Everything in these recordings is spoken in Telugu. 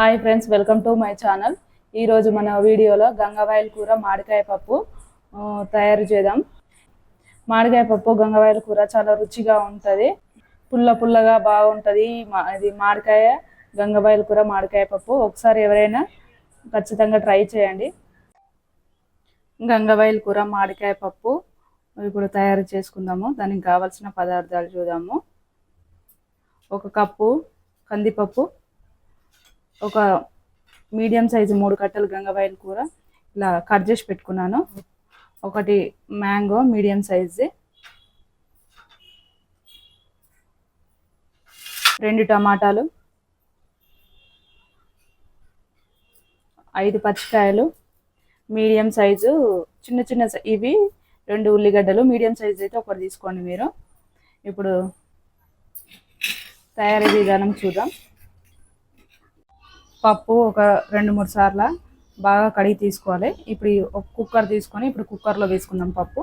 Hi friends welcome to my channel. ఈరోజు మన వీడియోలో గంగవాయల కూర మామిడికాయ పప్పు తయారు చేద్దాం. మామిడికాయ పప్పు గంగవాయల కూర చాలా రుచిగా ఉంటుంది. పుల్ల పుల్లగా బాగుంటుంది. మా- ఇది మామిడికాయ గంగవాయల కూర మామిడికాయ పప్పు. ఒకసారి ఎవరైనా ఖచ్చితంగా ట్రై చేయండి. గంగవాయల కూర మామిడికాయ పప్పు ఇప్పుడు తయారు చేసుకుందాము. దానికి కావాల్సిన పదార్థాలు చూద్దాము. ఒక కప్పు కందిపప్పు ఒక మీడియం సైజు మూడు కట్టలు గంగవాయిల్ కూర ఇలా కట్ చేసి పెట్టుకున్నాను. ఒకటి మ్యాంగో మీడియం సైజు. రెండు టమాటాలు. ఐదు పచ్చికాయలు. మీడియం సైజు చిన్న చిన్న సై- ఇవి రెండు ఉల్లిగడ్డలు. మీడియం సైజు అయితే ఒకటి తీసుకోండి మీరు. ఇప్పుడు తయారీ విధానం చూద్దాం. పప్పు ఒక రెండు మూడు సార్లు బాగా కడిగి తీసుకోవాలి. ఇప్పుడు ఒక కుక్కర్ తీసుకొని ఇప్పుడు కుక్కర్లో వేసుకుందాం పప్పు.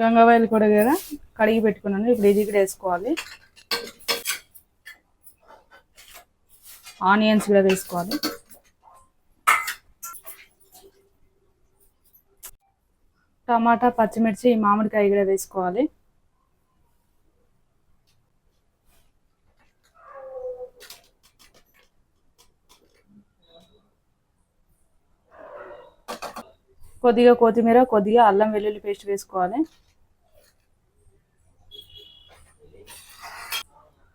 గంగవాయలు కూడా కదా కడిగి పెట్టుకున్నాను. ఇప్పుడు ఇది కూడా వేసుకోవాలి. ఆనియన్స్ కూడా వేసుకోవాలి. టమాటా పచ్చిమిర్చి మామిడికాయ కూడా వేసుకోవాలి. కొద్దిగా కొత్తిమీర కొద్దిగా అల్లం వెల్లుల్లి పేస్ట్ వేసుకోవాలి.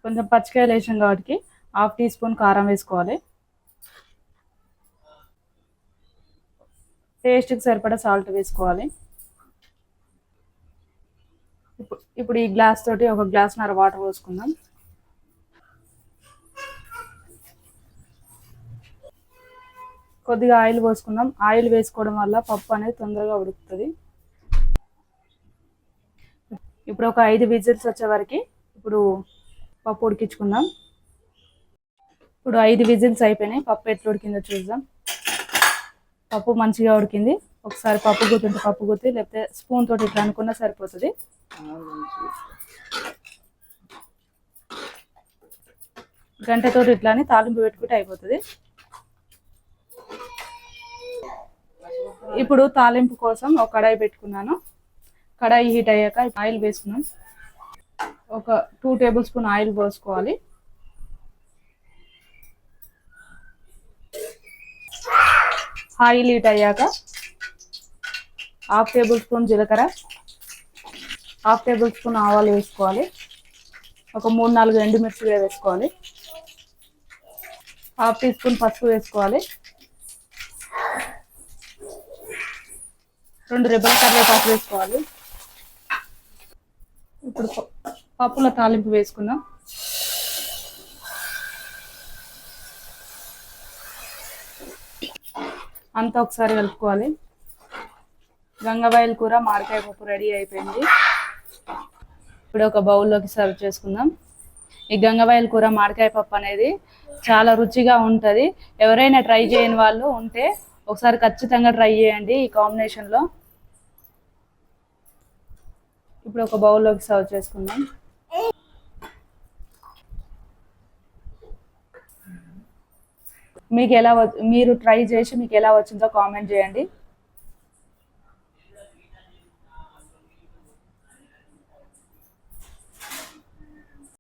కొంచెం పచ్చికాయలు వేసాం కాబట్టి హాఫ్ టీ స్పూన్ కారం వేసుకోవాలి. టేస్ట్కి సరిపడా సాల్ట్ వేసుకోవాలి. ఇప్పుడు ఇప్పుడు ఈ గ్లాస్ తోటి ఒక గ్లాస్ నర వాటర్ పోసుకుందాం. కొద్దిగా ఆయిల్ పోసుకుందాం ఆయిల్ వేసుకోవడం వల్ల పప్పు అనేది తొందరగా ఉడుకుతుంది. ఇప్పుడు ఒక ఐదు విజిల్స్ వచ్చే వరకు ఇప్పుడు పప్పు ఉడికించుకుందాం. ఇప్పుడు ఐదు విజిల్స్ అయిపోయినాయి. పప్పు ఎట్లా ఉడికిందో చూద్దాం. పప్పు మంచిగా ఉడికింది. ఒకసారి పప్పు గుర్తుంటే పప్పు గుర్తి లేకపోతే స్పూన్ తోటి ఇట్లా అనుకున్నా సరిపోతుంది. గంటతోటి ఇట్లా అని తాలింపు పెట్టుకుంటే అయిపోతుంది. ఇప్పుడు తాలింపు కోసం ఒక కడాయి పెట్టుకున్నాను. కడాయి హీట్ అయ్యాక ఆయిల్ వేసుకున్నాం. ఒక టూ టేబుల్ స్పూన్ ఆయిల్ పోసుకోవాలి. ఆయిల్ హీట్ అయ్యాక హాఫ్ టేబుల్ స్పూన్ జీలకర్ర హాఫ్ టేబుల్ స్పూన్ ఆవాలు వేసుకోవాలి. ఒక మూడు నాలుగు ఎండుమిర్చి వేసుకోవాలి. హాఫ్ టీ స్పూన్ పసుపు వేసుకోవాలి. రెండు రెబ్బల కరివేపాకు వేసుకోవాలి. ఇప్పుడు పప్పుల తాలింపు వేసుకుందాం. అంతా ఒకసారి కలుపుకోవాలి. గంగవాయల కూర మామిడికాయ పప్పు రెడీ అయిపోయింది. ఇప్పుడు ఒక బౌల్లోకి సర్వ్ చేసుకుందాం. ఈ గంగవాయల కూర మామిడికాయ పప్పు అనేది చాలా రుచిగా ఉంటుంది. ఎవరైనా ట్రై చేయని వాళ్ళు ఉంటే ఒకసారి ఖచ్చితంగా ట్రై చేయండి ఈ కాంబినేషన్లో ఇప్పుడు ఒక బౌల్లోకి సర్వ్ చేసుకుందాం. మీకు ఎలా వ- మీరు ట్రై చేసి మీకు ఎలా వచ్చిందో కామెంట్ చేయండి.